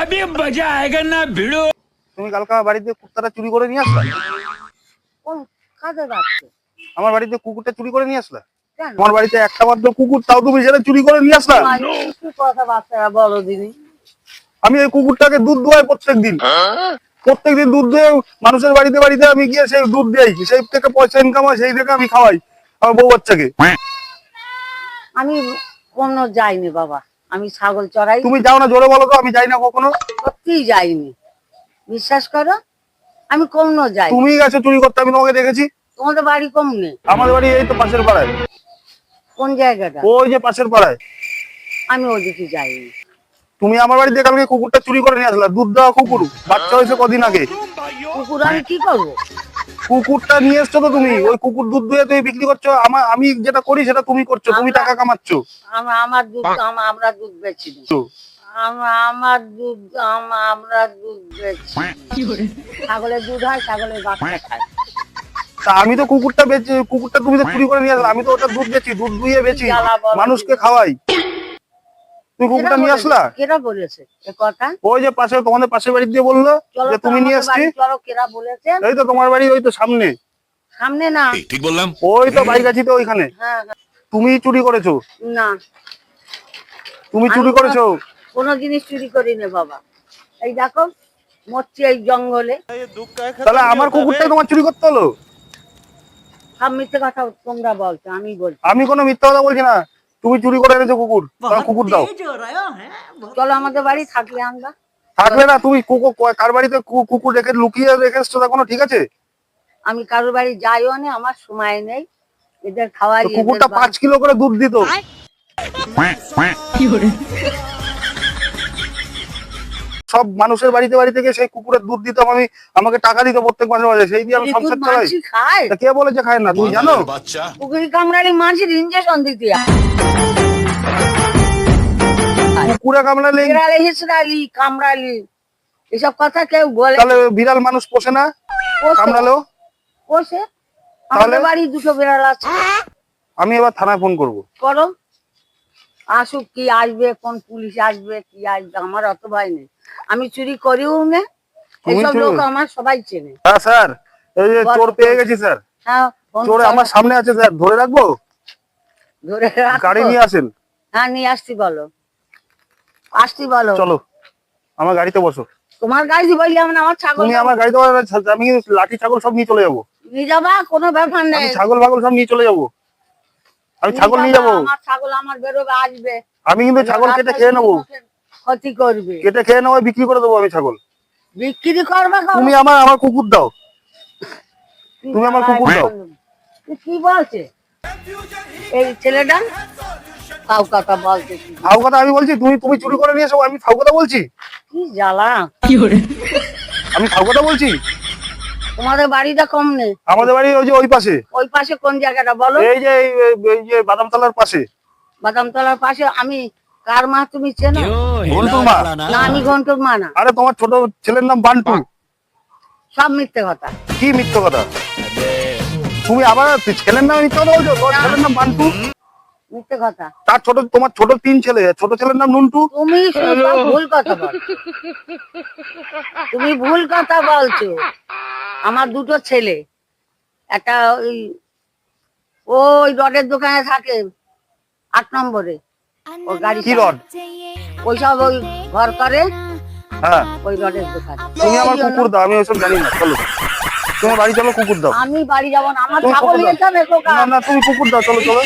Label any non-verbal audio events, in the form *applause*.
अभी मजा आएगा ना भिड़ो তুমি কালকে আমার বাড়িতে কুত্তাটা চুরি করে নিয়ে আসলা কোন কাজে যাচ্ছে আমার বাড়িতে কুকুরটা চুরি করে নিয়ে আসলা কেন আমার বাড়িতে একটা মাত্র কুকুর তাও তুমি সেটা চুরি করে নিয়ে আসলা ভাই, কি কথা বাচ্চারা বলো দিনি আমি এই কুকুরটাকে দুধ দোয়াই প্রত্যেক দিন প্রত্যেক দিন দুধ দিয়ে মানুষের বাড়িতে বাড়িতে আমি গিয়ে সেই দুধ দিই সেই থেকে পয়সা ইনকাম হয় সেই থেকে আমি খাওয়াই আমার বউ বাচ্চাকে আমি কোনো যাইনি বাবা আমি ছাগল চড়াই তুমি যাও না জোরে বলো তো আমি যাই না কখনো। সত্যিই যাইনি। বিশ্বাস করো আমি কোনো যাই তুমি গেছো চুরি করতে আমি তোমাকে দেখেছি। তোমাদের বাড়ি কম নেই আমাদের বাড়ি এই তো পাশের পাড়ায়। কোন জায়গাটা? ওই যে পাশের পাড়ায়। আমি ওদিকে যাইনি। তুমি আমার বাড়িতে কালকে কুকুরটা চুরি করে নিয়ে আসলা দুধ দেওয়া কুকুর। বাচ্চা হয়েছে কদিন আগে। কুকুর আমি কি করব? কুকুরটা নিয়ে এসছো তো তুমি? ওই কুকুর দুধ দুয়ে তুমি বিক্রি করছ। আমার আমি যেটা করি সেটা তুমি করছ তুমি টাকা কামাচ্ছ। আমার দুধ আমরা দুধ বেচি আমার দুধ আম- আমরা দুধ বেচি *laughs* ছাগলের দুধ হয় ছাগলের বাচ্চা খায়। তা আমি তো কুকুরটা বেচি কুকুরটা তুমি তো চুরি করে নিয়ে আসলা আমি তো ওটা দুধ বেচি দুধ দুইয়ে বেচি। মানুষকে খাওয়াই। তুমি হ্যাঁ, হ্যাঁ। চুরি কোন জিনিস চুরি করিনি বাবা। এই দেখো মরছি এই জঙ্গলে। তাহলে আমার কুকুরটা তোমার চুরি করতে হলো? সব মিথ্যে কথা তোমরা বলছো আমি বলছি। আমি কোনো মিথ্যে কথা বলছি না। তুমি চুরি করে এনেছো কুকুর। কুকুর দাও। চলো আমাদের বাড়ি থাকলে আমরা। থাকবে না তুমি কুকুর কার বাড়িতে কুকুর রেখে লুকিয়ে রেখে এসছো তা কোনো ঠিক আছে? আমি কারোর বাড়ি যাইও না আমার সময় নেই। এদের খাওয়াই কুকুরটা পাঁচ কিলো করে দুধ দিত। সব মানুষের বাড়িতে বাড়ি থেকে সেই কুকুরের দুধ দিতাম আমি আমাকে টাকা দিত প্রত্যেক মাসে মাসে সেই দিয়ে আমি সংসার চালাই। কে বলেছে খায় না তুমি জানো? পুকুরি কামড়ালি মাছের ইঞ্জেকশন দিতে হয়। কুকুরে কামড়ালে বিড়ালে হিসড়ালি কামড়ালি। এসব কথা কেউ বলে তাহলে বিড়াল মানুষ পোষে না? পোষে, তাহলে? বাড়ি দুটো বিড়াল আছে। আমি এবার থানায় ফোন করব। করো। আসুক কি আসবে কোন পুলিশ আসবে কি আসবে আমার অত ভয় নেই। আমি চুরি করিও না। লোক আমার সবাই চেনে। হ্যাঁ স্যার। এই যে চোর পেয়ে গেছি স্যার। হ্যাঁ চোর আমার সামনে আছে স্যার। ধরে রাখব? ধরে। গাড়ি নিয়ে আসেন। হ্যাঁ নিয়ে আসছি বলো। আসছি বলো। চলো আমার গাড়িতে বসো। তোমার আমার ছাগল তুমি আমার গাড়িতে আমি কিন্তু লাঠি ছাগল সব নিয়ে চলে যাব। নিয়ে যাবা কোনো ব্যাপার নেই। ছাগল ফাগল সব নিয়ে চলে যাব। আমি ছাগল নিয়ে যাব। আমার ছাগল আমার বেরোবে আসবে। আমি কিন্তু ছাগল কেটে খেয়ে নেব। ক্ষতি করবে। কেটে খেয়ে নেব বিক্রি করে দেবো আমি ছাগল। বিক্রি করবে? তুমি আমার আমার কুকুর দাও। তুমি আমার কুকুর দাও। কি বলছে? এই ছেলেটা? কথা কি কথা আমি বলছি তুমি তুমি চুরি করে নিয়ে এসো আমি কথা বলছি। কি জ্বালা? আমি ফাউ কথা বলছি। তোমাদের বাড়িটা কম নেই আমাদের বাড়ি ওই যে ওই পাশে। ওই পাশে কোন জায়গাটা বলো? এই যে এই- যে বাদামতলার পাশে। বাদামতলার পাশে। আমি কার মা তুমি চেনো? ঘন্টুর মা। না। আমি ঘন্টুর মা না। আরে তোমার ছোট ছেলের নাম বান্টু। সব মিথ্যে কথা। কি মিথ্যে কথা? তুমি আবার ছেলের নাম মিথ্য কথা বলছো? তোমার ছেলের নাম বান্টু? মিথ্যে কথা। তার ছোট তোমার ছোট তিন ছেলে ছোট ছেলের নাম নুন্টু। তুমি ভুল কথা বল তুমি ভুল কথা বলছো। আমার দুটো ছেলে। একটা ওই ওই রডের দোকানে থাকে আট নম্বরে। ও গাড়ি কি রড? ওইসব ওই ঘর করে হ্যাঁ। ওই রডের দোকানে। তুমি আমার কুকুর দাও আমি ওইসব জানি না চলো। তুমি বাড়ি চলো কুকুর দাও। আমি বাড়ি যাব না আমার ছাগল। নিয়ে যাবে না না তুমি কুকুর দাও চলো চলো।